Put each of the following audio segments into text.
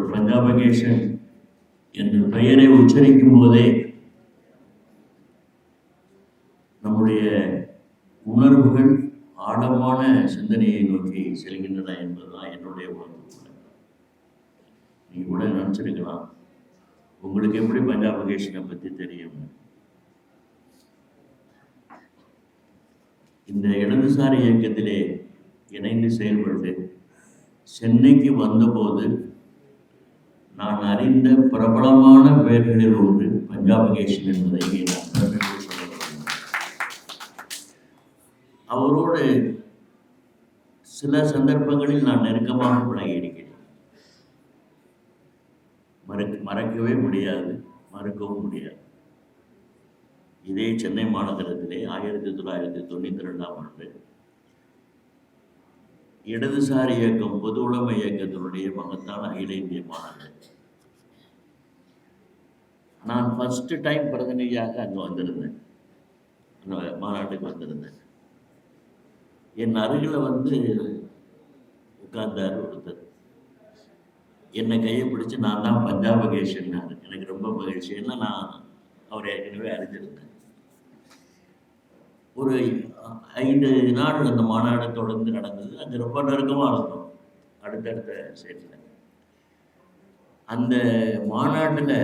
ஒரு பஞ்சாபகேஷன் என்ற பெயரை உச்சரிக்கும் போதே நம்முடைய உணர்வுகள் ஆழமான சிந்தனையை நோக்கி செல்கின்றன என்பதுதான் என்னுடைய உணர்வு. கூட நீங்க கூட நினைச்சிருக்கலாம். உங்களுக்கு எப்படி பஞ்சாபகேஷனை பத்தி தெரியும்? இந்த இடதுசாரி இயக்கத்திலே இணைந்து செயல்பட்டு சென்னைக்கு வந்தபோது நான் அறிந்த பிரபலமான பெயர்களில் ஒன்று பஞ்சாபகேஷன் என்பதை இங்கே நான் பெருமையோடு சொல்ல அவரோடு சில சந்தர்ப்பங்களில் நான் நெருக்கமாக பழகியிருக்கிறேன். மறக்க மறக்கவே முடியாது மறுக்கவும் முடியாது. இதே சென்னை மாநகரத்திலே ஆயிரத்தி தொள்ளாயிரத்தி தொண்ணூத்தி ரெண்டாம் ஆண்டு இடதுசாரி இயக்கம் பொது உடைமை இயக்கத்தினுடைய மகத்தான அகில இந்திய மாநாடு. நான் ஃபஸ்ட்டு டைம் பிரதிநிதியாக அங்கே வந்திருந்தேன். அந்த மாநாட்டுக்கு வந்திருந்தேன். என் அருகில் வந்து உட்கார்ந்தார் ஒருத்தர். என்னை கையை பிடிச்சி நான் தான் பஞ்சாபகேஷன்னாரு எனக்கு ரொம்ப மகிழ்ச்சி. ஏன்னா நான் அவரை ஏற்கனவே அறிஞ்சிருந்தேன் ஒரு ஐந்து நாள் அந்த மாநாடு தொடர்ந்து நடந்தது. அங்கே ரொம்ப நெருக்கமாக இருந்தோம். அடுத்தடுத்த ஸ்டேட்டில் அந்த மாநாட்டில்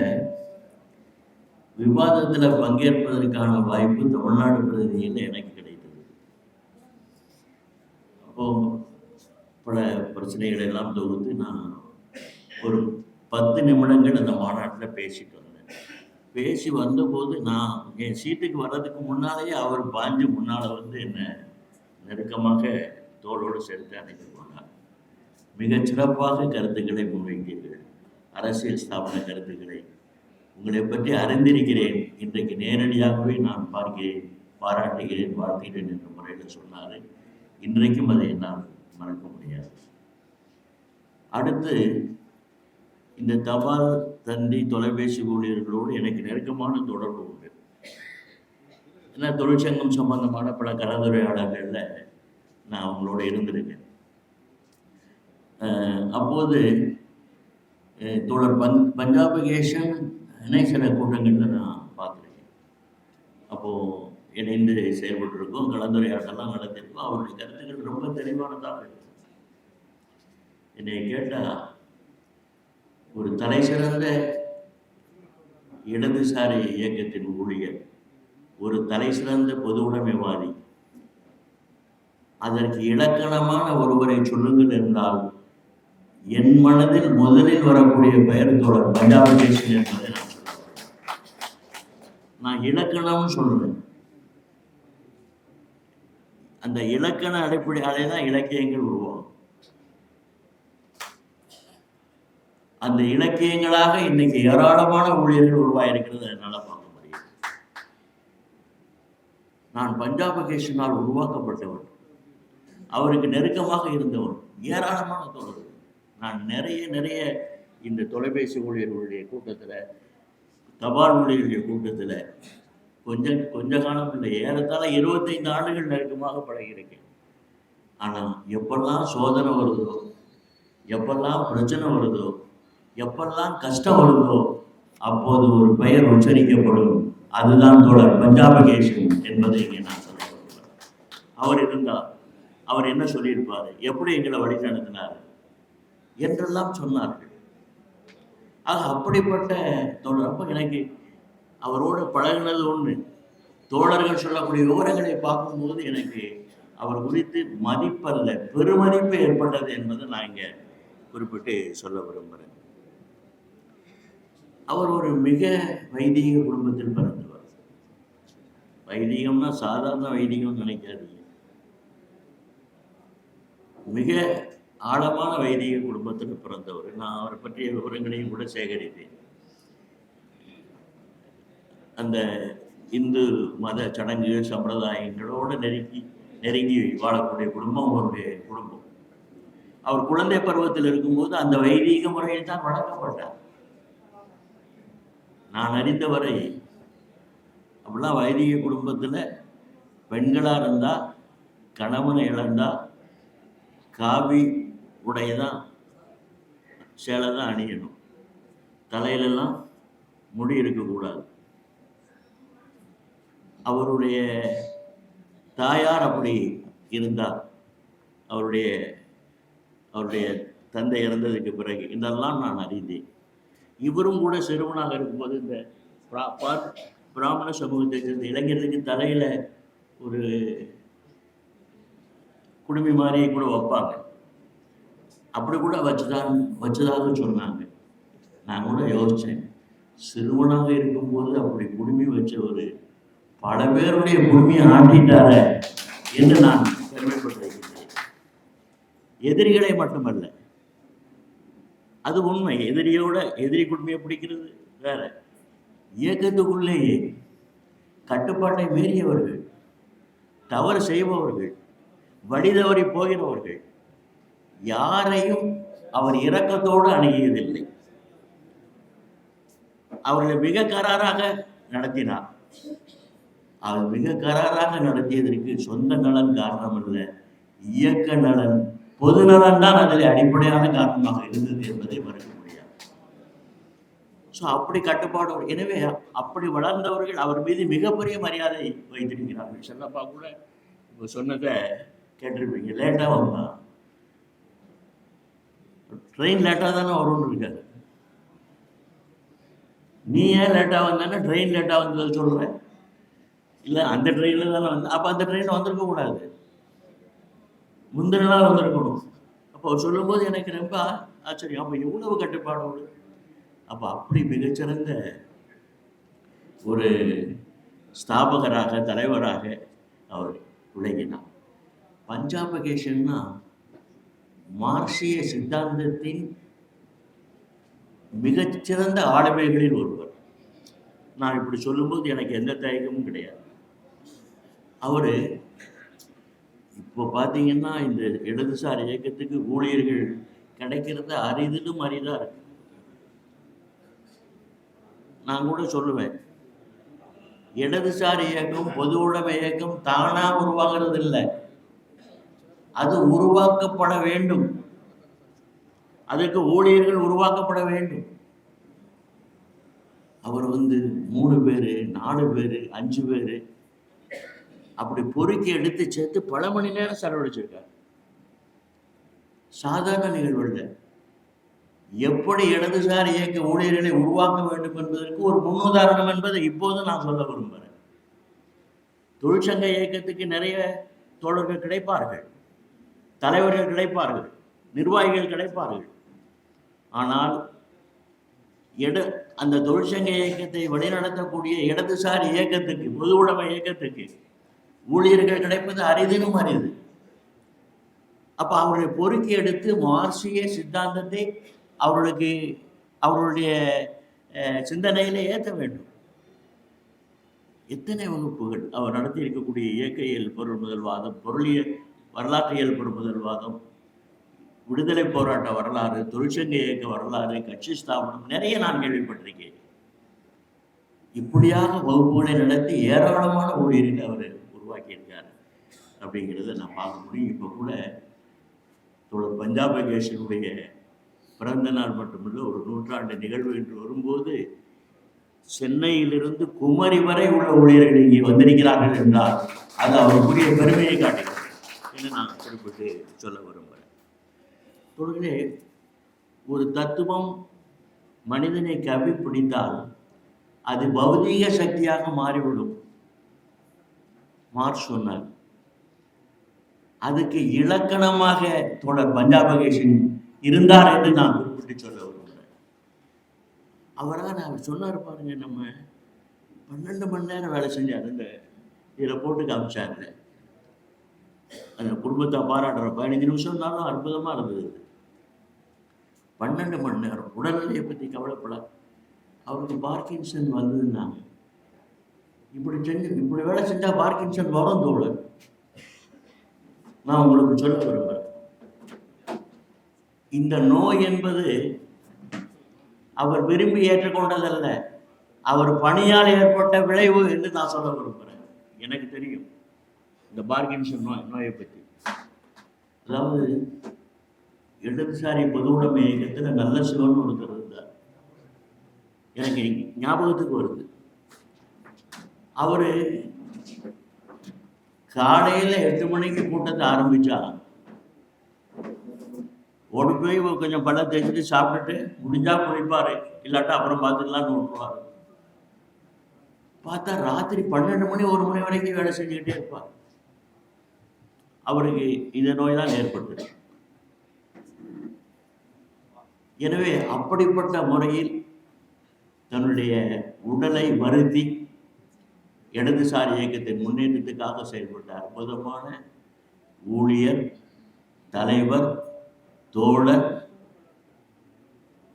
விவாதத்தில் பங்கேற்பதற்கான வாய்ப்பு தமிழ்நாடு பிரதிநிதியில் எனக்கு கிடைத்தது. அப்போ பல பிரச்சனைகளை எல்லாம் தொகுத்து நான் ஒரு பத்து நிமிடங்கள் அந்த மாநாட்டில் பேசிட்டு வந்தேன். பேசி வந்தபோது நான் என் சீட்டுக்கு வர்றதுக்கு முன்னாலேயே அவர் பாஞ்சு முன்னால் வந்து என்னை நெருக்கமாக தோளோடு சேர்த்து அணைத்து போனார் மிகச் சிறப்பாக கருத்துக்களை முன்வைத்தீர்கள். அரசியல் ஸ்தாபன கருத்துக்களை உங்களை பற்றி அறிந்திருக்கிறேன். இன்றைக்கு நேரடியாகவே நான் பார்க்கிறேன் பாராட்டுகிறேன் வாழ்த்துகிறேன் என்ற முறையில் சொன்னார். இன்றைக்கும் அதை என்னால் மறக்க முடியாது. அடுத்து இந்த தபால் தந்தி தொலைபேசி ஊழியர்களோடு எனக்கு நெருக்கமான தொடர்பு உண்டு. ஏன்னா தொழிற்சங்கம் சம்பந்தமான பல கலந்துரையாடல்களில் நான் அவங்களோட இருந்திருக்கேன். அப்போது தொடர் தோழர் பஞ் பஞ்சாபகேஷன் சில கூட்டங்களில் நான் பார்த்துருக்கேன். அப்போது இணைந்து செயல்பட்டுருக்கோம் கலந்துரையாடலாம் நடத்திருக்கோம். அவருடைய கருத்துக்கள் ரொம்ப தெளிவானதாக இருக்கும் என்னை கேட்டால் ஒரு தலை சிறந்த இடதுசாரி இயக்கத்தின் ஊழியர் ஒரு தலை சிறந்த பொது உடைமைவாதி அதற்கு இலக்கணமான ஒருவரை சொல்லுங்கள் என்றால் என் மனதில் முதலில் வரக்கூடிய பெயர் தொடர் பஞ்சாபகேஷன் என்பதை நான் நான் இலக்கணம்னு சொல்றேன். அந்த இலக்கண அடிப்படையாலே தான் இலக்கியங்கள் உருவாகும். அந்த இலக்கியங்களாக இன்னைக்கு ஏராளமான ஊழியர்கள் உருவாயிருக்கிறது என்னால் பார்க்க முடியும். நான் பஞ்சாபகேஷனால் உருவாக்கப்பட்டவன். அவருக்கு நெருக்கமாக இருந்தவன். ஏராளமான தொடர்பு நான் நிறைய நிறைய இந்த தொலைபேசி ஊழியர்களுடைய கூட்டத்தில் தபால் ஊழியர்களுடைய கூட்டத்தில் கொஞ்சம் கொஞ்ச காலம் இல்லை ஏறத்தாழ இருபத்தைந்து ஆண்டுகள் நெருக்கமாக பழகியிருக்கேன். ஆனால் எப்பெல்லாம் சோதனை வருதோ எப்பெல்லாம் பிரச்சனை வருதோ எப்பெல்லாம் கஷ்டம் வருதோ அப்போது ஒரு பெயர் உச்சரிக்கப்படும். அதுதான் தோழர் பஞ்சாபகேஷன் என்பதை இங்கே நான் சொல்ல விரும்புகிறேன். அவர் இருந்தார். அவர் என்ன சொல்லியிருப்பார்? எப்படி எங்களை வழி நடத்தினார் என்றெல்லாம் சொன்னார்கள். ஆக அப்படிப்பட்ட தோழர் அப்போ எனக்கு அவரோடு பழகினது ஒன்று தோழர்கள் சொல்லக்கூடிய விவரங்களை பார்க்கும்போது எனக்கு அவர் குறித்து மதிப்பல்ல பெருமதிப்பு ஏற்பட்டது என்பதை நான் இங்கே குறிப்பிட்டு சொல்ல விரும்புகிறேன் அவர் ஒரு மிக வைதிக குடும்பத்தில் பிறந்தவர். வைதிகம்னா சாதாரண வைதிகம் நினைக்காதீங்க. மிக ஆழமான வைதிக குடும்பத்தில் பிறந்தவர். நான் அவரை பற்றிய விவரங்களையும் கூட சேகரித்தேன் அந்த இந்து மத சடங்குகள் சம்பிரதாயங்களோடு நெருங்கி நெருங்கி வாழக்கூடிய குடும்பம் அவருடைய குடும்பம். அவர் குழந்தை பருவத்தில் இருக்கும்போது அந்த வைதீக முறையில் தான் வழங்கப்பட்டார் நான் அறிந்தவரை அப்படிலாம் வைதிக குடும்பத்தில் பெண்களாக இருந்தால் கணவனை இழந்தா காவி உடையதான் சேலை தான் அணியணும். தலையிலெல்லாம் முடி இருக்கக்கூடாது. அவருடைய தாயார் அப்படி இருந்தார் அவருடைய அவருடைய தந்தை இறந்ததுக்கு பிறகு இதெல்லாம் நான் அறிந்தேன். இவரும் கூட சிறுவனாக இருக்கும்போது இந்த பிரா- பிராமண சமூகத்தை சேர்ந்த இளைஞர்களுக்கு தலையில் ஒரு குடுமி மாதிரியே கூட வைப்பாங்க. அப்படி கூட வச்சுதான் வச்சதாக சொன்னாங்க. நான் கூட யோசித்தேன் சிறுவனாக இருக்கும்போது அப்படி குடுமி வச்ச ஒரு பல பேருடைய குடுமையை ஆட்டிட்டார என்று நான் பெருமைப்பட்டிருக்கின்றேன் எதிரிகளை மட்டுமல்ல. அது உண்மை. எதிரியோட எதிரி குடுமையை பிடிக்கிறது வேற. இயக்கத்துக்குள்ளேயே கட்டுப்பாட்டை மீறியவர்கள் தவறு செய்பவர்கள் வழி தவறி போகிறவர்கள் யாரையும் அவர் இரக்கத்தோடு அணுகியதில்லை. அவர்களை மிக கராராக நடத்தினார். அவர் மிக கராராக நடத்தியதற்கு சொந்த நலன் காரணம் அல்ல இயக்க நலன் பொது நலன் தான் அதில் அடிப்படையான காரணமாக இருந்தது என்பதை மறுக்க முடியாது. ஸோ அப்படி கட்டுப்பாடு எனவே அப்படி வளர்ந்தவர்கள் அவர் மீது மிகப்பெரிய மரியாதை வைத்திருக்கிறார்கள். செல்லப்பா கூட இப்போ சொன்னதை கேட்டிருப்பீங்க லேட்டாக வந்தான் ட்ரெயின் லேட்டாக தானே வரும்னு இருக்காரு நீ ஏன் லேட்டாக வந்தானே ட்ரெயின் லேட்டாக வந்தது சொல்கிறேன் இல்லை அந்த ட்ரெயினில் தானே வந்து அப்போ அந்த ட்ரெயினில் வந்திருக்க கூடாது. முந்தின நாள் வந்திருக்கணும். அப்போ அவர் சொல்லும்போது எனக்கு ரொம்ப ஆச்சரியம். அப்போ எவ்வளவு கட்டுப்பாடோடு அப்போ அப்படி மிகச்சிறந்த ஒரு ஸ்தாபகராக தலைவராக அவர் விளங்கினார். பஞ்சாபகேஷன்னா மார்க்சிய சித்தாந்தத்தின் மிகச்சிறந்த ஆளுமைகளில் ஒருவர். நான் இப்படி சொல்லும்போது எனக்கு எந்த தயக்கமும் கிடையாது. அவர் இப்போ பார்த்தீங்கன்னா இந்த இடதுசாரி இயக்கத்துக்கு ஊழியர்கள் கிடைக்கிறது அரிதிலும் அரிதாக இருக்கு. நான் கூட சொல்லுவேன். இடதுசாரி இயக்கம் பொது உடைமை இயக்கம் தானாக உருவாகிறது இல்லை அது உருவாக்கப்பட வேண்டும். அதற்கு ஊழியர்கள் உருவாக்கப்பட வேண்டும். அவர் வந்து மூணு பேர் நாலு பேர் அஞ்சு பேர் அப்படி பொறுக்கி எடுத்து சேர்த்து பல மணி நேரம் செலவழிச்சிருக்கார். சாதாரண நிகழ்வுகள் எப்படி இடதுசாரி இயக்க ஊழியர்களை உருவாக்க வேண்டும் என்பதற்கு ஒரு முன்னுதாரணம் என்பதை இப்போது நான் சொல்ல விரும்புகிறேன். தொழிற்சங்க இயக்கத்துக்கு நிறைய தோழர்கள் கிடைப்பார்கள். தலைவர்கள் கிடைப்பார்கள் நிர்வாகிகள் கிடைப்பார்கள். ஆனால் எடு அந்த தொழிற்சங்க இயக்கத்தை வழிநடத்தக்கூடிய இடதுசாரி இயக்கத்துக்கு பொது உடைமை இயக்கத்துக்கு ஊழியர்கள் கிடைப்பது அரிதினும் அரிது. அப்போ அவர்களை பொறுக்கி எடுத்து மார்க்சிய சித்தாந்தத்தை அவர்களுக்கு அவர்களுடைய சிந்தனையில சிந்தனையிலே ஏற்ற வேண்டும். எத்தனை வகுப்புகள் அவர் நடத்தி இருக்கக்கூடிய இயற்கையியல் பொருள் முதல்வாதம் பொருளியல் வரலாற்றியல் பொருள் முதல்வாதம் விடுதலை போராட்ட வரலாறு தொழிற்சங்க இயக்க வரலாறு கட்சி ஸ்தாபனம் நிறைய நான் கேள்விப்பட்டிருக்கேன். இப்படியாக வகுப்புகளை நடத்தி ஏராளமான ஊழியர்களை அவர் உருவாக்கியிருக்கார் அப்படிங்கிறத நான் பார்க்க முடியும். இப்போ கூட தோழர் பஞ்சாப் கேஷனுடைய பிறந்த நாள் மட்டுமல்ல ஒரு நூற்றாண்டு நிகழ்வு என்று வரும்போது சென்னையிலிருந்து குமரி வரை உள்ள ஊழியர்கள் இங்கே வந்திருக்கிறார்கள் என்றால் அது அவருக்குரிய பெருமையை காட்டுகிறது. என்று நான் குறிப்பிட்டு சொல்ல விரும்புகிறேன். தொடர்களே ஒரு தத்துவம் மனிதனை கவி பிடித்தால் அது பௌதீக சக்தியாக மாறிவிடும். மார்க் சொன்னார் அதுக்கு இலக்கணமாக தொடர் பஞ்சாபகேஷன் இருந்தார் என்று நான் குறிப்பிட்டு சொல்ல விரும்புகிறேன். அவராக நான் சொன்னார் பாருங்க நம்ம பன்னெண்டு மணி நேரம் வேலை செஞ்சார் இந்த இதில் போட்டு காமிச்சார்ல அந்த குடும்பத்தை பாராட்டுற பதினஞ்சு நிமிஷம்னாலும் அற்புதமாக இருந்தது. பன்னெண்டு மணி நேரம். உடல்நிலையை பற்றி கவலைப்பட. அவருக்கு பார்க்கின்சன் வந்ததுன்னாங்க. இப்படி செஞ்சு இப்படி வேலை செஞ்சால் பார்க்கின்சன் வரும் தோழர். நான் உங்களுக்கு சொல்ல விரும்புகிறேன் இந்த நோய் என்பது அவர் விரும்பி ஏற்றுக்கொண்டதல்ல. அவர் பணியால் ஏற்பட்ட விளைவு என்று நான் சொல்ல விரும்புகிறேன் எனக்கு தெரியும். இந்த பார்கின்சன் நோய் நோயை பற்றி அதாவது இடதுசாரி பொது உடைமை இயக்கத்தில் நல்ல சிவன் ஒருத்தர் இருந்தார். எனக்கு ஞாபகத்துக்கு வருது. அவரு காலையில எட்டு மணிக்கு கூட்டத்தை ஆரம்பித்தா ஓடி போய் கொஞ்சம் பழம் தேய்ச்சிட்டு சாப்பிட்டுட்டு முடிஞ்சா குளிப்பாரு. இல்லாட்டா அப்புறம் பார்த்துக்கலாம்னு விட்டுருவார் பார்த்தா ராத்திரி பன்னெண்டு மணி ஒரு மணி வரைக்கும் வேலை செஞ்சுக்கிட்டே இருப்பார். அவருக்கு இந்த நோய் தான் ஏற்பட்டது எனவே அப்படிப்பட்ட முறையில் தன்னுடைய உடலை வருத்தி இடதுசாரி இயக்கத்தின் முன்னேற்றத்துக்காக செயல்பட்ட அற்புதமான ஊழியர் தலைவர் தோழர்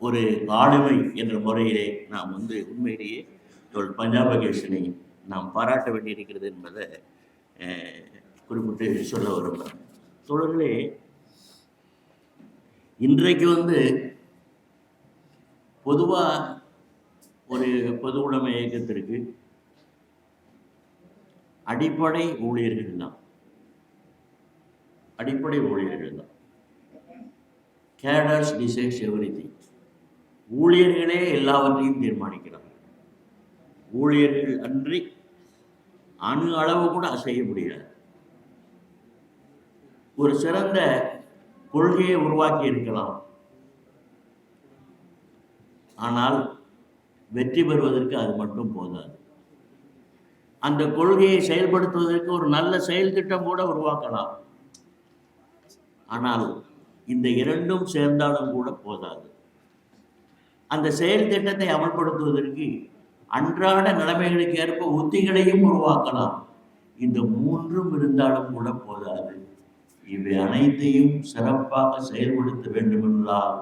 ஒரு ஆளுமை என்ற முறையிலே நாம் வந்து உண்மையிலேயே தோல் பஞ்சாபகேஷனை நாம் பாராட்ட வேண்டியிருக்கிறது என்பதை குறிப்பிட்டு சொல்ல விரும்புகிறேன். தோழர்களே இன்றைக்கு வந்து பொதுவாக ஒரு பொது உடைமை இயக்கத்திற்கு அடிப்படை ஊழியர்கள் தான். அடிப்படை ஊழியர்கள் தான். கேடர்ஸ் டிசைட்ஸ் எவ்ரி ஊழியர்களே எல்லாவற்றையும் தீர்மானிக்கிறார்கள். ஊழியர்கள் அன்றி அணு அளவு கூட அசைய முடியாது. ஒரு சிறந்த கொள்கையை உருவாக்கி இருக்கலாம். ஆனால் வெற்றி பெறுவதற்கு அது மட்டும் போதாது. அந்த கொள்கையை செயல்படுத்துவதற்கு ஒரு நல்ல செயல் திட்டம் கூட உருவாக்கலாம். ஆனால் இந்த இரண்டும் சேர்ந்தாலும் கூட போதாது. அந்த செயல் திட்டத்தை அமல்படுத்துவதற்கு அன்றாட நிலைமைகளுக்கு ஏற்ப உத்திகளையும் உருவாக்கலாம். இந்த மூன்றும் இருந்தாலும் கூட போதாது. இவை அனைத்தையும் சிறப்பாக செயல்படுத்த வேண்டுமென்றால்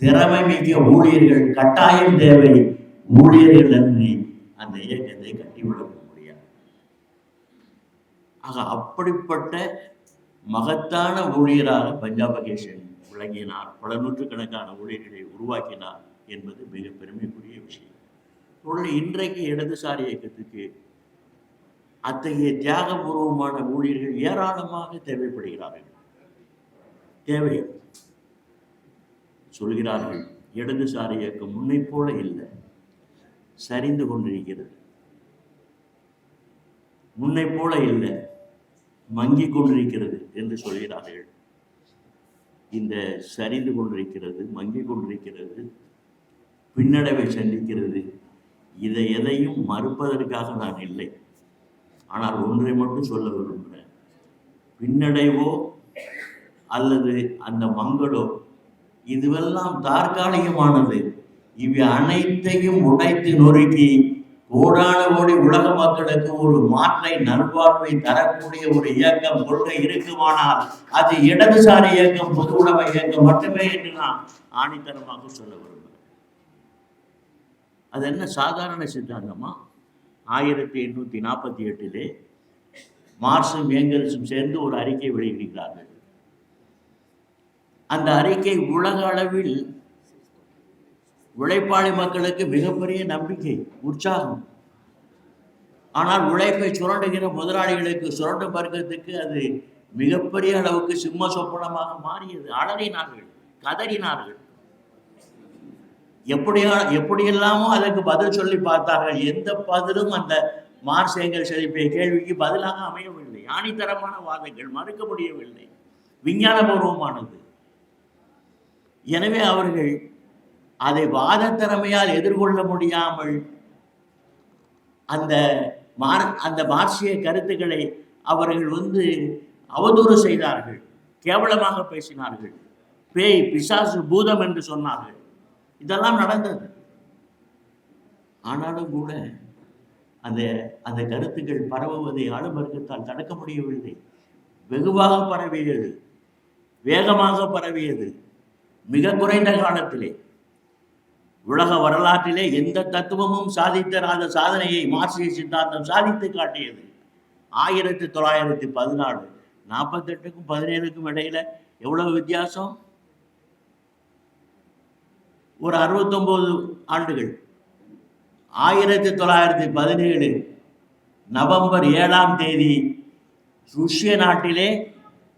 திறமை மிக்க ஊழியர்கள் கட்டாயம் தேவை. ஊழியர்கள் அன்றி அந்த இயக்கத்தை கட்டிவிட முடியாது. ஆக அப்படிப்பட்ட மகத்தான ஊழியராக பஞ்சாப் பஞ்சாபகேஷன் விளங்கினார். பல நூற்றுக்கணக்கான ஊழியர்களை உருவாக்கினார் என்பது மிக பெருமைக்குரிய விஷயம். பொருள் இன்றைக்கு இடதுசாரி இயக்கத்துக்கு அத்தகைய தியாகபூர்வமான ஊழியர்கள் ஏராளமாக தேவைப்படுகிறார்கள். தேவை சொல்கிறார்கள் இடதுசாரி இயக்கம் முன்னை போல இல்லை. சரிந்து கொண்டிருக்கிறது. முன்னை போல இல்லை. மங்கிக் கொண்டிருக்கிறது என்று சொல்கிறார்கள். இந்த சரிந்து கொண்டிருக்கிறது மங்கிக் கொண்டிருக்கிறது பின்னடைவை சந்திக்கிறது இதை எதையும் மறுப்பதற்காக நான் இல்லை. ஆனால் ஒன்றை மட்டும் சொல்ல விரும்புகிறேன். பின்னடைவோ அல்லது அந்த மங்களோ இதுவெல்லாம் தற்காலிகமானது. இவை அனைத்தையும் உடைத்து நொறுக்கி கோடான கோடி உலக மக்களுக்கு ஒரு மாற்றை நல்வாழ்வை தரக்கூடிய ஒரு இயக்கம் கொள்கை இருக்குமானால் அது இடதுசாரி இயக்கம் பொது உடைமை இயக்கம் மட்டுமே என்று நான் ஆணித்தரமாக சொல்ல விரும்புகிறேன். அது என்ன சாதாரண சித்தாந்தமா? ஆயிரத்தி எண்ணூற்றி நாற்பத்தி எட்டிலே மார்ஸும் ஏங்கல்ஸும் சேர்ந்து ஒரு அறிக்கை வெளியிடுகிறார்கள். அந்த அறிக்கை உலக அளவில் உழைப்பாளி மக்களுக்கு மிகப்பெரிய நம்பிக்கை உற்சாகம். ஆனால் உழைப்பை சுரண்டுகிற முதலாளிகளுக்கு சுரண்டு வர்க்கத்துக்கு அது மிகப்பெரிய அளவுக்கு சிம்ம சொப்பனமாக மாறியது. அலறினார்கள் கதறினார்கள். எப்படியா எப்படியெல்லாமோ அதற்கு பதில் சொல்லி பார்த்தார்கள். எந்த பதிலும் அந்த மார் சேகர் எழுப்பிய கேள்விக்கு பதிலாக அமையவில்லை. ஆணித்தரமான வாதங்கள் மறுக்க முடியவில்லை. விஞ்ஞானபூர்வமானது. எனவே அவர்கள் அதை வாதத்திறமையால் எதிர்கொள்ள முடியாமல் அந்த மார் அந்த மார்க்சிய கருத்துக்களை அவர்கள் வந்து அவதூறு செய்தார்கள். கேவலமாக பேசினார்கள். பேய் பிசாசு பூதம் என்று சொன்னார்கள். இதெல்லாம் நடந்தது. ஆனாலும் கூட அந்த அந்த கருத்துக்கள் பரவுவதை ஆளும் வர்க்கத்தால் தடுக்க முடியவில்லை. வெகுவாக பரவியது. வேகமாக பரவியது. மிக குறைந்த காலத்திலே. உலக வரலாற்றிலே எந்த தத்துவமும் சாதித்தராத சாதனையை மார்க்சிய சித்தாந்தம் சாதித்து காட்டியது. ஆயிரத்தி தொள்ளாயிரத்தி பதினாலு நாற்பத்தெட்டுக்கும் பதினேழுக்கும் இடையில எவ்வளவு வித்தியாசம்? ஒரு அறுபத்தொம்போது ஆண்டுகள். ஆயிரத்தி தொள்ளாயிரத்தி பதினேழு நவம்பர் ஏழாம் தேதி ருஷ்ய நாட்டிலே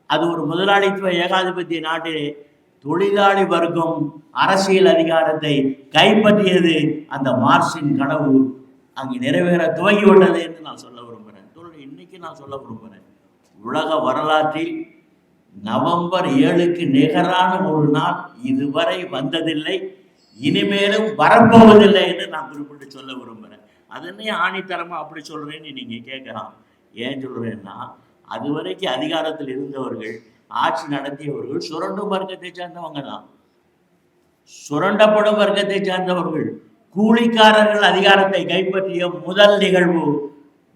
அது ஒரு முதலாளித்துவ ஏகாதிபத்திய நாட்டிலே தொழிலாளி வர்க்கம் அரசியல் அதிகாரத்தை கைப்பற்றியது அந்த மார்க்சின் கனவு. அங்கு நிறைவேற துவங்கி விட்டது என்று நான் சொல்ல விரும்புகிறேன். தொழில் இன்னைக்கு நான் சொல்ல விரும்புகிறேன். உலக வரலாற்றில் நவம்பர் ஏழுக்கு நிகரான ஒரு நாள் இதுவரை வந்ததில்லை. இனிமேலும் வரப்போவதில்லை என்று நான் குறிப்பிட்டு சொல்ல விரும்புகிறேன். அதனே ஆணித்தரமா அப்படி சொல்றேன்னு நீங்க கேட்கலாம். ஏன் சொல்றேன்னா அதுவரைக்கும் அதிகாரத்தில் இருந்தவர்கள் ஆட்சி நடத்தியவர்கள் சுரண்டும் வர்க்கத்தை சேர்ந்தவங்க தான். சுரண்டப்படும் வர்க்கத்தை சேர்ந்தவர்கள். கூலிக்காரர்கள் அதிகாரத்தை கைப்பற்றிய முதல் நிகழ்வு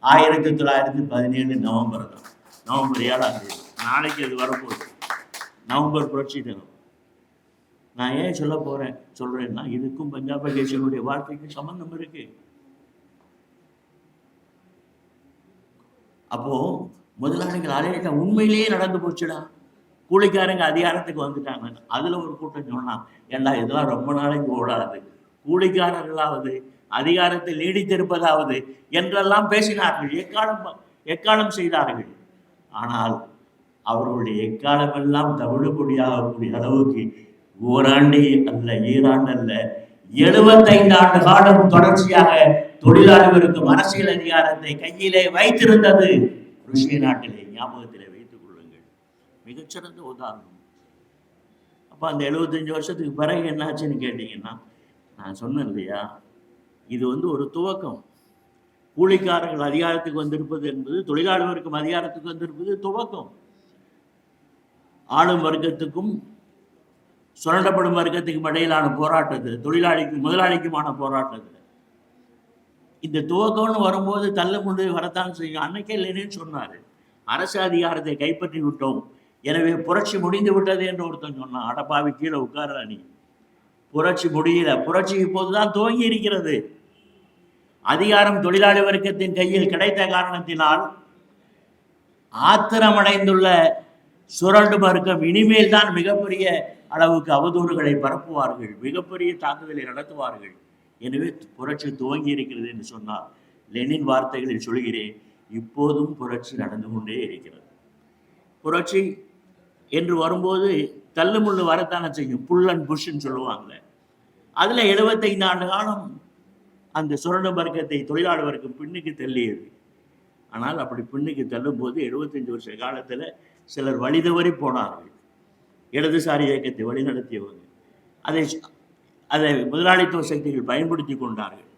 ஆயிரத்தி தொள்ளாயிரத்தி பதினேழு நவம்பர் தான். நவம்பர் ஏழாம் தேதி. நாளைக்கு அது வரப்போகுது. நவம்பர் புரட்சி தினம். நான் ஏன் சொல்ல போறேன்? சொல்றேன்னா இதுக்கும் பஞ்சாப் கேசனுடைய வாழ்க்கைக்கும் சம்பந்தம் இருக்கு. அப்போ முதலாளிகள் அலையிட்ட உண்மையிலேயே நடந்து போச்சுடா. கூலிக்காரங்க அதிகாரத்துக்கு வந்துட்டாங்க. அதுல ஒரு கூட்டம் சொன்னான் ஏண்டா இதெல்லாம் ரொம்ப நாளைக்கு ஓடாது. கூலிக்காரர்களாவது அதிகாரத்தை நீடித்திருப்பதாவது என்றெல்லாம் பேசினார்கள். எக்காலம் எக்காலம் செய்தார்கள்? ஆனால் அவர்களுடைய எக்காலம் எல்லாம் தவிடுபொடியாகக்கூடிய அளவுக்கு ஓராண்டு அல்ல ஈராண்டு அல்ல எழுபத்தைந்து ஆண்டு காலம் தொடர்ச்சியாக தொழிலாளர்களுக்கும் அரசியல் அதிகாரத்தை கையிலே வைத்திருந்தது ருஷ்ய நாட்டிலே. ஞாபகத்திலே வைத்துக் கொள்ளுங்கள். மிகச்சிறந்த உதாரணம். அப்போ அந்த எழுபத்தஞ்சு வருஷத்துக்கு பிறகு என்னாச்சுன்னு கேட்டிங்கன்னா நான் சொன்னேன் இல்லையா இது வந்து ஒரு துவக்கம். கூலிக்காரர்கள் அதிகாரத்துக்கு வந்திருப்பது என்பது தொழிலாளர்களுக்கும் அதிகாரத்துக்கு வந்திருப்பது துவக்கம். ஆளும் வர்க்கத்துக்கும் சுரண்டப்படும் வர்க்கத்துக்கும் இடையிலான போராட்டத்தில் தொழிலாளிக்கும் முதலாளிக்குமான போராட்டத்தில் இந்த துவக்கம்னு வரும்போது தள்ள கொண்டு வரத்தான் செய்யும். அன்னைக்கே இல்லைன்னு சொன்னார். அரசு அதிகாரத்தை கைப்பற்றி விட்டோம். எனவே புரட்சி முடிந்து விட்டது என்று ஒருத்தன் சொன்னான். அடப்பாவி கீழே உட்கார நீ. புரட்சி முடியல. புரட்சி இப்போதுதான் துவங்கி இருக்கிறது. அதிகாரம் தொழிலாளி வர்க்கத்தின் கையில் கிடைத்த காரணத்தினால் ஆத்திரமடைந்துள்ள சுரண்டு வர்க்கம் இனிமேல் தான் மிகப்பெரிய அளவுக்கு அவதூறுகளை பரப்புவார்கள் மிகப்பெரிய தாக்குதலை நடத்துவார்கள். எனவே புரட்சி துவங்கி இருக்கிறது என்று சொன்னார் லெனின் வார்த்தைகளில் சொல்கிறேன் இப்போதும் புரட்சி நடந்து கொண்டே இருக்கிறது. புரட்சி என்று வரும்போது தள்ளுமுள்ளு வரத்தானே செய்யும் புல் அண்ட் புஷ்ன்னு சொல்லுவாங்க அதில் எழுபத்தைந்து ஆண்டு காலம் அந்த சுரண்ட வர்க்கத்தை தொழிலாளர் வர்க்கம் பின்னுக்கு தள்ளியது. ஆனால் அப்படி பின்னுக்கு தள்ளும்போது எழுபத்தஞ்சு வருஷ காலத்தில் சிலர் வழிதவறி போனார்கள். இடதுசாரி இயக்கத்தை வழிநடத்தியவர்கள் அதை அதை முதலாளித்துவ சக்திகள் பயன்படுத்தி கொண்டார்கள்.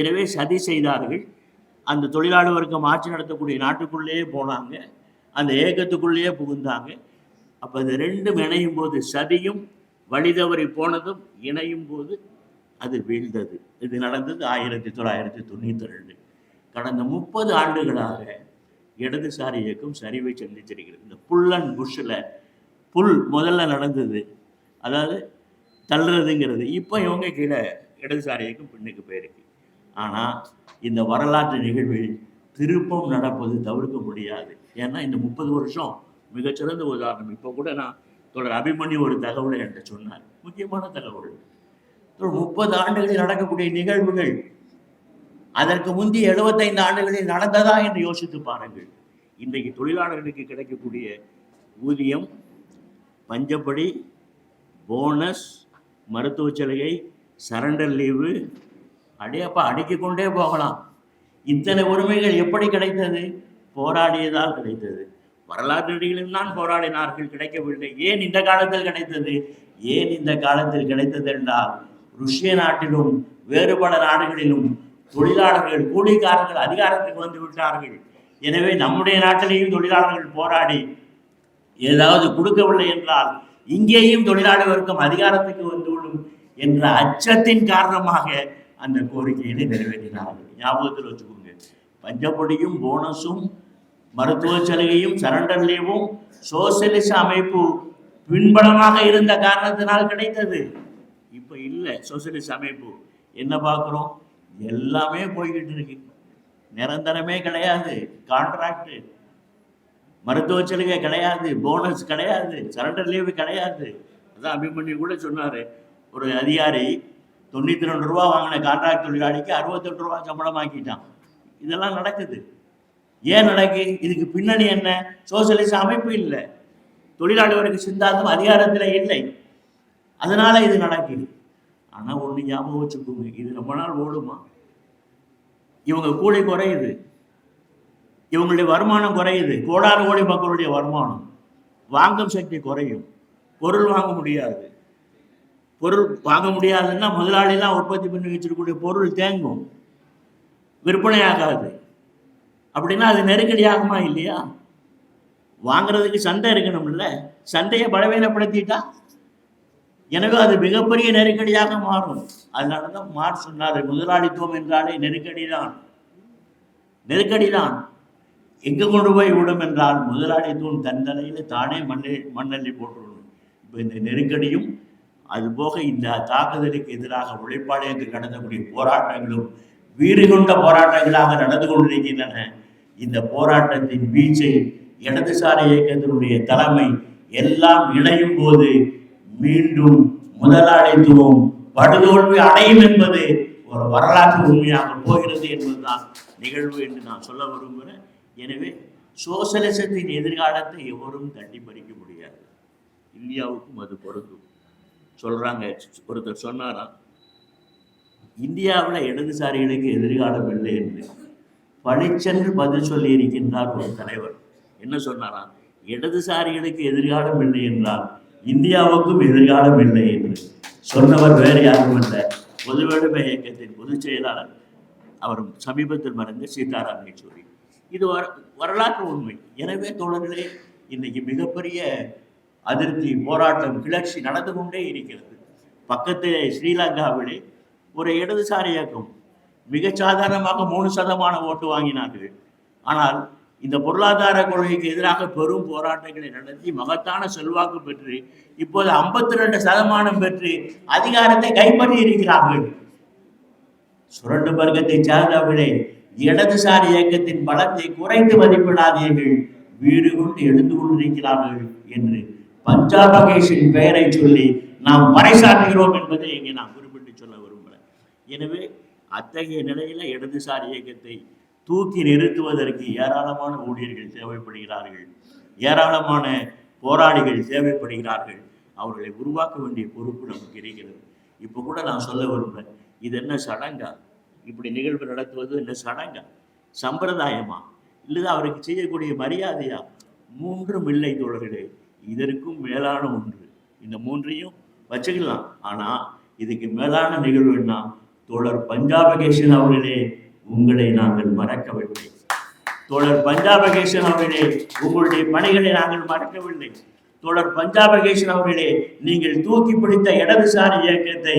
எனவே சதி செய்தார்கள். அந்த தொழிலாளர் வர்க்கம் ஆட்சி நடத்தக்கூடிய நாட்டுக்குள்ளேயே போனாங்க. அந்த ஏக்கத்துக்குள்ளேயே புகுந்தாங்க. அப்போ இந்த ரெண்டும் இணையும் போது சதியும் வழிதவறி போனதும் இணையும் போது அது வீழ்ந்தது. இது நடந்தது ஆயிரத்தி தொள்ளாயிரத்தி தொண்ணூற்றி ரெண்டு. கடந்த முப்பது ஆண்டுகளாக இடதுசாரி இயக்கம் சரிவை சந்திச்சிருக்கிறது இந்த புல் அண்ட் புஷ்ஷில் புல் முதல்ல நடந்தது. அதாவது தள்ளுறதுங்கிறது. இப்போ இவங்க கீழே இடதுசாரி இயக்கம் பின்னுக்கு போயிருக்கு. ஆனால் இந்த வரலாற்று நிகழ்வில் திருப்பம் நடப்பது தவிர்க்க முடியாது. ஏன்னா இந்த முப்பது வருஷம் மிகச்சிறந்த உதாரணம். இப்போ கூட நான் தொடர் அபிமன்யு ஒரு தகவலை என்று சொன்னார். முக்கியமான தகவல். முப்பது ஆண்டுகளில் நடக்கக்கூடிய நிகழ்வுகள் அதற்கு முந்தைய எழுபத்தைந்து ஆண்டுகளில் நடந்ததா என்று யோசித்து பாருங்கள். இன்றைக்கு தொழிலாளர்களுக்கு கிடைக்கக்கூடிய ஊதியம் பஞ்சப்படி போனஸ் மருத்துவ சலுகை சரண்டர் லீவு அடையப்பா அடுக்கி கொண்டே போகலாம். இத்தனை உரிமைகள் எப்படி கிடைத்தது? போராடியதால் கிடைத்தது. வரலாற்றுகளில் தான் போராடினார்கள் கிடைக்கவில்லை. ஏன் இந்த காலத்தில் கிடைத்தது? ஏன் இந்த காலத்தில் கிடைத்தது என்றால் ருஷ்ய நாட்டிலும் வேறு பல நாடுகளிலும் தொழிலாளர்கள் கூலிக்காரர்கள் அதிகாரத்துக்கு வந்து விட்டார்கள். எனவே நம்முடைய நாட்டிலேயும் தொழிலாளர்கள் போராடி ஏதாவது கொடுக்கவில்லை என்றால் இங்கேயும் தொழிலாளர் வர்க்கம் அதிகாரத்துக்கு வந்துவிடும் என்ற அச்சத்தின் காரணமாக அந்த கோரிக்கையினை நிறைவேற்றினார்கள். ஞாபகத்தில் வச்சுக்கோங்க. பஞ்சப்பொடியும் போனஸும் மருத்துவ சலுகையும் சரண்டர் லீவும் சோசியலிச அமைப்பு பின்பலமாக இருந்த காரணத்தினால் கிடைத்தது. இப்போ இல்லை சோசியலிச அமைப்பு. என்ன பார்க்குறோம்? எல்லாமே போய்கிட்டு இருக்கு. நிரந்தரமே கிடையாது. கான்ட்ராக்டு மருத்துவ சலுகை கிடையாது. போனஸ் கிடையாது. சரண்டர் லீவு கிடையாது. அதான் அபிமன்யு கூட சொன்னார். ஒரு அதிகாரி தொண்ணூற்றி ரெண்டு ரூபா வாங்கின கான்ட்ராக்ட் தொழிலாளிக்கு அறுபத்தெட்டு ரூபா சம்பளம் ஆக்கிட்டான். இதெல்லாம் நடக்குது. ஏன் நடக்கு? இதுக்கு பின்னணி என்ன? சோசியலிச அமைப்பு இல்லை. தொழிலாளர்களுக்கு சிந்தாந்தம் அதிகாரத்தில் இல்லை. அதனால இது நடக்குது. ஆனால் ஒன்று ஞாபகம் வச்சுக்கோங்க இது ரொம்ப நாள் ஓடுமா? இவங்க கூலி குறையுது. இவங்களுடைய வருமானம் குறையுது. கோடாறு கோடி மக்களுடைய வருமானம். வாங்கும் சக்தி குறையும். பொருள் வாங்க முடியாது. பொருள் வாங்க முடியாதுன்னா முதலாளிலாம் உற்பத்தி பண்ணி வச்சிருக்கக்கூடிய பொருள் தேங்கும். விற்பனை ஆகாது. அப்படின்னா அது நெருக்கடி ஆகுமா இல்லையா? வாங்குறதுக்கு சந்தை இருக்கணும்ல. சந்தையை பலவீனப்படுத்திட்டா எனவே அது மிகப்பெரிய நெருக்கடியாக மாறும். அதனால தான் மார்க் சொன்னார் முதலாளித்துவம் என்றாலே நெருக்கடி தான் நெருக்கடி தான் எங்கே கொண்டு போய் விடும் என்றால் முதலாளித்துவம் தன் தலையில் தானே மண்ணை மண்ணள்ளி போட்டுவிடும். இப்போ இந்த நெருக்கடியும் அதுபோக இந்த தாக்குதலுக்கு எதிராக உழைப்பாளையத்தில் நடத்தக்கூடிய போராட்டங்களும் வீறு கொண்ட போராட்டங்களாக நடந்து கொண்டிருக்கின்றன. இந்த போராட்டத்தின் வீச்சை இடதுசாரி இயக்கத்தினுடைய தலைமை எல்லாம் இணையும் போது மீண்டும் முதலாளித்துவம் படுதோல்வி அடையும் என்பது ஒரு வரலாற்று உண்மையாக போகிறது என்பதுதான் நிகழ்வு என்று நான் சொல்ல விரும்புகிறேன். எனவே சோசலிசத்தின் எதிர்காலத்தை எவரும் தட்டி பறிக்க முடியாது. இந்தியாவுக்கும் அது பொருந்தும். சொல்றாங்க ஒருத்தர் சொன்னாராம் இந்தியாவில் இடதுசாரிகளுக்கு எதிர்காலம் இல்லை என்று. பழிச்சென்று பதில் சொல்லி இருக்கின்றார் ஒரு தலைவர். என்ன சொன்னாராம்? இடதுசாரிகளுக்கு எதிர்காலம் இல்லை என்றால் இந்தியாவுக்கும் எதிர்காலம் இல்லை என்று சொன்னவர் வேறு யாரும் அல்ல. பொதுவேடுமை இயக்கத்தின் பொதுச் செயலாளர் அவர் சமீபத்தில் மறைந்த சீதாராம் யெச்சூரி. இது வர வரலாற்று உண்மை. எனவே தோழர்களே இன்னைக்கு மிகப்பெரிய அதிருப்தி போராட்டம் கிளர்ச்சி நடந்து கொண்டே இருக்கிறது. பக்கத்திலே ஸ்ரீலங்காவிலே ஒரு இடதுசாரி இயக்கம் மிக சாதாரணமாக மூணு சதமான ஓட்டு வாங்கினார்கள். ஆனால் இந்த பொருளாதார கொள்கைக்கு எதிராக பெரும் போராட்டங்களை நடத்தி மகத்தான செல்வாக்கு பெற்று இப்போது ஐம்பத்தி ரெண்டு சதமானம் பெற்று அதிகாரத்தை கைப்பற்றி இருக்கிறார்கள். சுரண்டு வர்க்கத்தை சார்ந்தவர்களே இடதுசாரி இயக்கத்தின் பலத்தை குறைந்து மதிப்பிடாதீர்கள். வீடு கொண்டு எழுந்து கொண்டிருக்கிறார்கள் என்று பஞ்சாப் மகேஷின் பெயரை சொல்லி நாம் பறைசாற்றுகிறோம் என்பதை இங்கே நான் குறிப்பிட்டு சொல்ல விரும்புகிறேன். எனவே அத்தகைய நிலையில இடதுசாரி இயக்கத்தை தூக்கி நிறுத்துவதற்கு ஏராளமான ஊழியர்கள் தேவைப்படுகிறார்கள். ஏராளமான போராளிகள் தேவைப்படுகிறார்கள். அவர்களை உருவாக்க வேண்டிய பொறுப்பு நமக்கு இருக்கிறது. இப்போ கூட நான் சொல்ல விரும்புகிறேன் இது என்ன சடங்கா? இப்படி நிகழ்வு நடத்துவது என்ன சடங்கா? சம்பிரதாயமா? இல்லது அவருக்கு செய்யக்கூடிய மரியாதையா? மூன்றும் இல்லை தோழர்களே இதற்கும் மேலான ஒன்று. இந்த மூன்றையும் வச்சுக்கலாம். ஆனால் இதுக்கு மேலான நிகழ்வுன்னா தோழர் பஞ்சாபகேஷன் அவர்களே உங்களை நாங்கள் மறக்கவில்லை. தோழர் பஞ்சாபகேசன் அவர்களே உங்களுடைய பணிகளை நாங்கள் மறக்கவில்லை. தோழர் பஞ்சாபகேசன் அவர்களே நீங்கள் தூக்கி பிடித்த இடதுசாரி இயக்கத்தை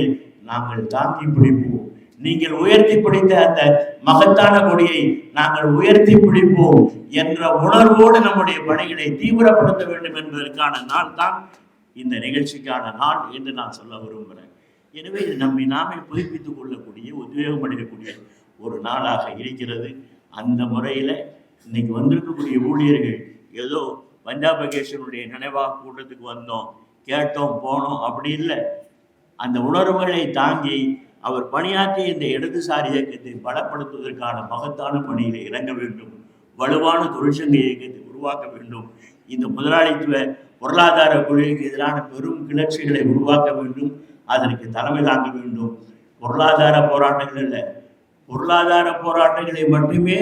நாங்கள் தாங்கி பிடிப்போம். நீங்கள் உயர்த்தி பிடித்த அந்த மகத்தான கொடியை நாங்கள் உயர்த்தி பிடிப்போம் என்ற உணர்வோடு நம்முடைய பணிகளை தீவிரப்படுத்த வேண்டும் என்பதற்கான நாள் தான் இந்த நிகழ்ச்சிக்கான நாள் என்று நான் சொல்ல விரும்புகிறேன். எனவே இது நம்மை நாமே புதுப்பித்துக் கொள்ளக்கூடிய உத்வேகம் அடையக்கூடிய ஒரு நாளாக இருக்கிறது. அந்த முறையில் இன்னைக்கு வந்திருக்கக்கூடிய ஊழியர்கள் ஏதோ பஞ்சாப் நினைவாக கூட்டத்துக்கு வந்தோம் கேட்டோம் போனோம் அப்படி இல்லை. அந்த உணர்வுகளை தாங்கி அவர் பணியாற்றிய இந்த இடதுசாரி இயக்கத்தை பலப்படுத்துவதற்கான மகத்தான பணியில் இறங்க வேண்டும். வலுவான தொழிற்சங்க இயக்கத்தை உருவாக்க வேண்டும். இந்த முதலாளித்துவ பொருளாதார கொள்கைக்கு எதிரான பெரும் கிளர்ச்சிகளை உருவாக்க வேண்டும். அதற்கு தலைமை தாங்க வேண்டும். பொருளாதார போராட்டங்கள் இல்லை பொருளாதார போராட்டங்களை மட்டுமே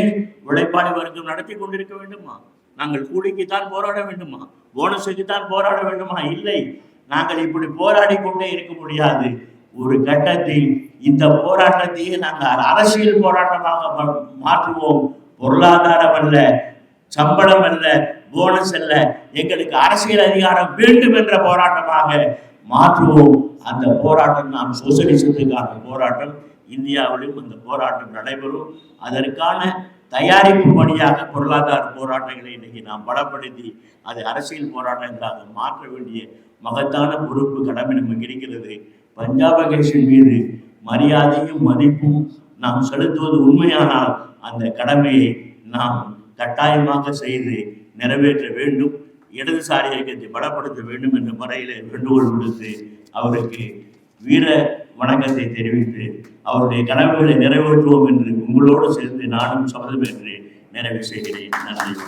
உழைப்பாளி வர்க்கம் நடத்தி கொண்டிருக்க வேண்டுமா? நாங்கள் கூலிக்குத்தான் போராட வேண்டுமா? போனஸுக்குத்தான் போராட வேண்டுமா? இல்லை. நாங்கள் இப்படி போராடி கொண்டே இருக்க முடியாது. ஒரு கட்டத்தில் இந்த போராட்டத்தையே நாங்கள் அரசியல் போராட்டமாக மாற்றுவோம். பொருளாதாரம் அல்ல சம்பளம் அல்ல போனஸ் அல்ல. எங்களுக்கு அரசியல் அதிகாரம் வேண்டும் என்ற போராட்டமாக மாற்றுவோம். அந்த போராட்டம் நாம் சோசியலிசத்துக்கான போராட்டம். இந்தியாவிலும் அந்த போராட்டம் நடைபெறும். அதற்கான தயாரிப்பு பணியாக பொருளாதார போராட்டங்களை இன்னைக்கு நாம் பலப்படுத்தி அதை அரசியல் போராட்டங்களாக மாற்ற வேண்டிய மகத்தான பொறுப்பு கடமை நமக்கு இருக்கிறது. பஞ்சாப் மகேஷின் மீது மரியாதையும் மதிப்பும் நாம் செலுத்துவது உண்மையானால் அந்த கடமையை நாம் கட்டாயமாக செய்து நிறைவேற்ற வேண்டும். இடதுசாரி இயக்கத்தை பலப்படுத்த வேண்டும் என்ற முறையில் வேண்டுகோள் விடுத்து அவருக்கு வீர வணக்கத்தை தெரிவித்து அவருடைய கனவுகளை நிறைவேற்றுவோம் என்று உங்களோடு சேர்ந்து நானும் சபதமேற்று நிறைவு செய்கிறேன். நன்றி.